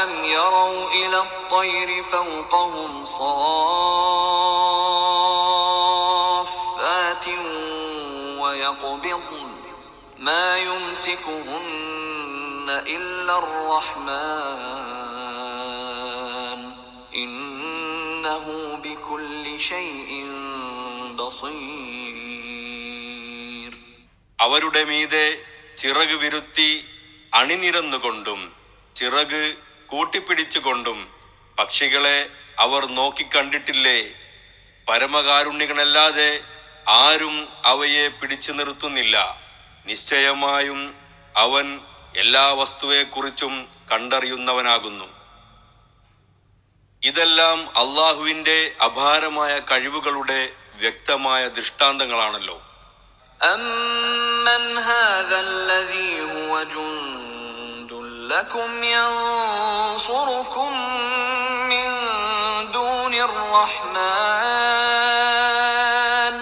أولم يروا إلى الطير فوقهم صافات ويقبضن ما يمسكهن إلا الرحمن إنه بكل شيء بصير അവരുടെ മീതെ ചിറക് വിരുത്തി അണിനിരന്നുകൊണ്ടും ചിറക് കൂട്ടിപ്പിടിച്ചുകൊണ്ടും പക്ഷികളെ അവർ നോക്കിക്കണ്ടിട്ടില്ലേ പരമകാരുണ്യങ്ങളല്ലാതെ ആരും അവയെ പിടിച്ചു നിർത്തുന്നില്ല നിശ്ചയമായും അവൻ എല്ലാ വസ്തുവെക്കുറിച്ചും കണ്ടറിയുന്നവനാകുന്നു ഇതെല്ലാം അള്ളാഹുവിന്റെ അപാരമായ കഴിവുകളുടെ വ്യക്തമായ ദൃഷ്ടാന്തങ്ങളാണല്ലോ أمن هذا الذي هو جند لكم ينصركم الرحمن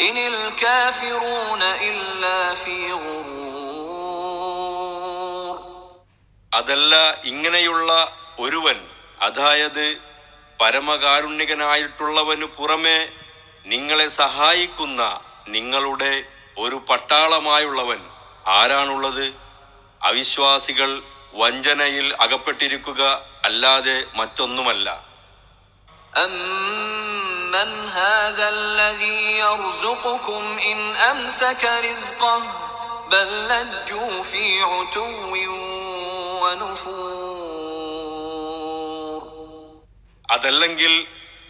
إن الكافرون إلا في غرور അതല്ല ഇങ്ങനെയുള്ള ഒരുവൻ അതായത് പരമകാരുണ്യകനായിട്ടുള്ളവനു പുറമെ നിങ്ങളെ സഹായിക്കുന്ന നിങ്ങളുടെ ഒരു പട്ടാളമായുള്ളവൻ ആരാണുള്ളത് അവിശ്വാസികൾ വഞ്ചനയിൽ അകപ്പെട്ടിരിക്കുക അല്ലാതെ മറ്റൊന്നുമല്ല أمن هذا الذي يرزقكم إن أمسك رزقه بل لجوا في عتو ونفور അതല്ലെങ്കിൽ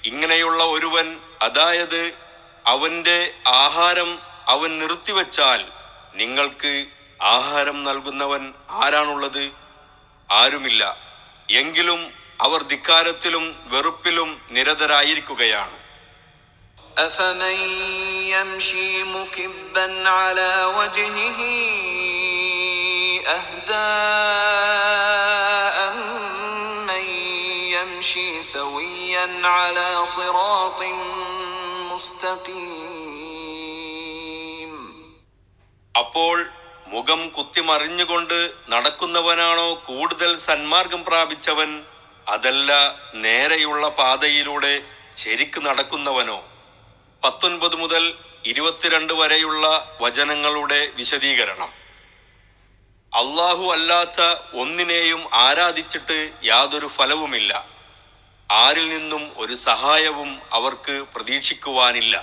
ഇങ്ങനെയുള്ള ഒരുവൻ അതായത് അവന്റെ ആഹാരം അവൻ നിർത്തിവച്ചാൽ നിങ്ങൾക്ക് ആഹാരം നൽകുന്നവൻ ആരാണുള്ളത് ആരുമില്ല എങ്കിലും അവർ ധിക്കാരത്തിലും വെറുപ്പിലും നിരതരായിരിക്കുകയാണ് أفمن يمشي مكبا على وجهه أهدى أمن يمشي سويا على صراط مستقيم അപ്പോൾ മുഖം കുത്തിമറിഞ്ഞുകൊണ്ട് നടക്കുന്നവനാണോ കൂടുതൽ സന്മാർഗം പ്രാപിച്ചവൻ അതല്ല നേരെയുള്ള പാതയിലൂടെ ശരിക്ക് നടക്കുന്നവനോ? പത്തൊൻപത് മുതൽ ഇരുപത്തിരണ്ട് വരെയുള്ള വചനങ്ങളുടെ വിശദീകരണം. അള്ളാഹു അല്ലാത്ത ഒന്നിനെയും ആരാധിച്ചിട്ട് യാതൊരു ഫലവുമില്ല. ആരിൽ നിന്നും ഒരു സഹായവും അവർക്ക് പ്രതീക്ഷിക്കുവാനില്ല.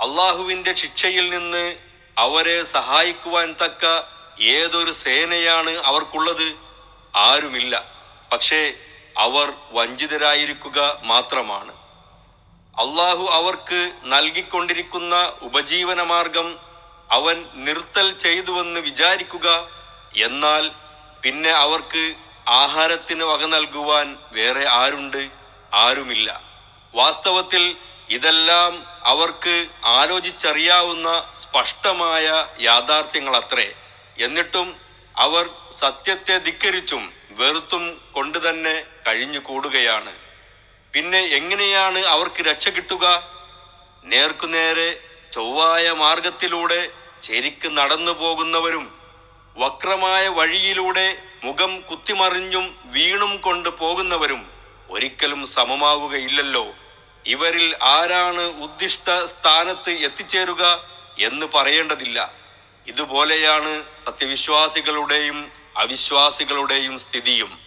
അള്ളാഹുവിന്റെ ശിക്ഷയിൽ നിന്ന് അവരെ സഹായിക്കുവാൻ തക്ക ഏതൊരു സേനയാണ് അവർക്കുള്ളത്? ആരുമില്ല. പക്ഷേ അവർ വഞ്ചിതരായിരിക്കുക മാത്രമാണ്. അള്ളാഹു അവർക്ക് നൽകിക്കൊണ്ടിരിക്കുന്ന ഉപജീവന മാർഗം അവൻ നിർത്തൽ ചെയ്തുവെന്ന് വിചാരിക്കുക എന്നാൽ പിന്നെ അവർക്ക് ആഹാരത്തിന് വക നൽകുവാൻ വേറെ ആരുണ്ട്? ആരുമില്ല. വാസ്തവത്തിൽ ഇതെല്ലാം അവർക്ക് ആലോചിച്ചറിയാവുന്ന സ്പഷ്ടമായ യാഥാർത്ഥ്യങ്ങളത്രേ. എന്നിട്ടും അവർ സത്യത്തെ ധിക്കരിച്ചും വെറുത്തും കൊണ്ട് തന്നെ കഴിഞ്ഞു കൂടുകയാണ്. പിന്നെ എങ്ങനെയാണ് അവർക്ക് രക്ഷ കിട്ടുക? നേർക്കുനേരെ ചൊവ്വായ മാർഗത്തിലൂടെ ശരിക്ക് നടന്നു പോകുന്നവരും വക്രമായ വഴിയിലൂടെ മുഖം കുത്തിമറിഞ്ഞും വീണും കൊണ്ട് പോകുന്നവരും ഒരിക്കലും സമമാവുകയില്ലല്ലോ. ഇവരിൽ ആരാണ് ഉദ്ദിഷ്ട സ്ഥാനത്ത് എത്തിച്ചേരുക എന്ന് പറയേണ്ടതില്ല. ഇതുപോലെയാണ് സത്യവിശ്വാസികളുടെയും അവിശ്വാസികളുടെയും സ്ഥിതിയും.